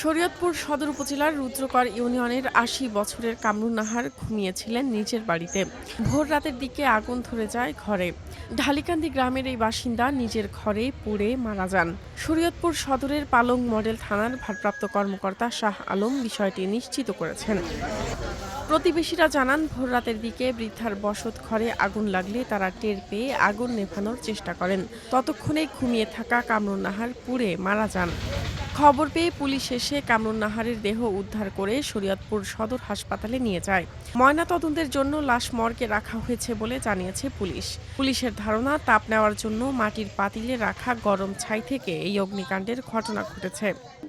শরীয়তপুর সদর উপজেলার রুদ্রকর ইউনিয়নের আশি বছরের কামরুন নাহার ঘুমিয়েছিলেন নিজের বাড়িতে। ভোর রাতের দিকে আগুন ধরে যায় ঘরে। ঢালিকান্দি গ্রামের এই বাসিন্দা নিজের ঘরে পুড়ে মারা যান। শরীয়তপুর সদরের পালং মডেল থানার ভারপ্রাপ্ত কর্মকর্তা শাহ আলম বিষয়টি নিশ্চিত করেছেন। প্রতিবেশীরা জানান, ভোর রাতের দিকে বৃদ্ধার বসত ঘরে আগুন লাগলে তারা টের পেয়ে আগুন নেভানোর চেষ্টা করেন। ততক্ষণে ঘুমিয়ে থাকা কামরুন নাহার পুড়ে মারা যান। খবর পেয়ে পুলিশ এসে কামরুন নাহারের দেহ উদ্ধার করে শরীয়তপুর সদর হাসপাতালে নিয়ে যায়। ময়না তদন্তের জন্য লাশ মর্গে রাখা হয়েছে বলে জানিয়েছে পুলিশ। পুলিশের ধারণা তাপ নেওয়ার জন্য মাটির পাতিলে রাখা গরম ছাই থেকে এই অগ্নিকাণ্ডের ঘটনা ঘটেছে।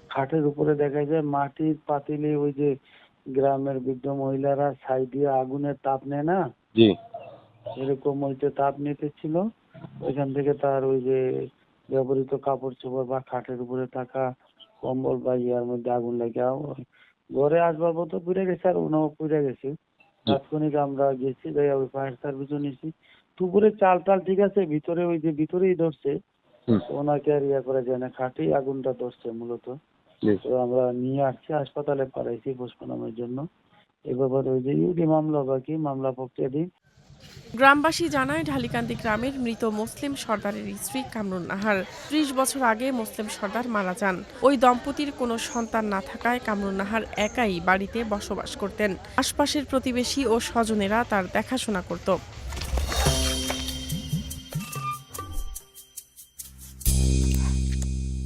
খাটের উপরে দেখা যায় মাটির পাতিলে ওই যে গ্রামের বৃদ্ধ মহিলারা ছাই দিয়ে আগুনের তাপ নেয় না? জি। এরকম ওইটা তাপ নিতেছিল ওইখান থেকে তার ওই যে ব্যবহৃত কাপড় চোপড় বা খাটের উপরে থাকা কম্বল বা ইয়ার মধ্যে আগুন লাগে ঘরে আসবাবপত্র পুড়ে গেছে আর ওনাও পুড়ে গেছে। তাৎক্ষণিক আমরা গেছি যাই ওই ফায়ার সার্ভিসও নিয়েছি দুপুরে চাল টাল ঠিক আছে ভিতরে ওই যে ভিতরেই ধরছে। ওনাকে আর ইয়া করা যায় না খাটেই আগুনটা ধরছে মূলত। তো আমরা নিয়ে আসছি হাসপাতালে পাঠাইছি পোস্টমর্টমের জন্য। এ ব্যাপারে ওই যে ইউডি মামলা বাকি মামলা প্রক্রিয়া দিই গ্রামবাসী জানায়, ঢালিকান্দি গ্রামের মৃত মুসলিম সর্দারের স্ত্রী কামরুন নাহার ত্রিশ বছর আগে মুসলিম সর্দার মারা যান। ওই দম্পতির কোনো সন্তান না থাকায় কামরুন নাহার একাই বাড়িতে বসবাস করতেন। আশপাশের প্রতিবেশী ও স্বজনেরা তার দেখাশোনা করত।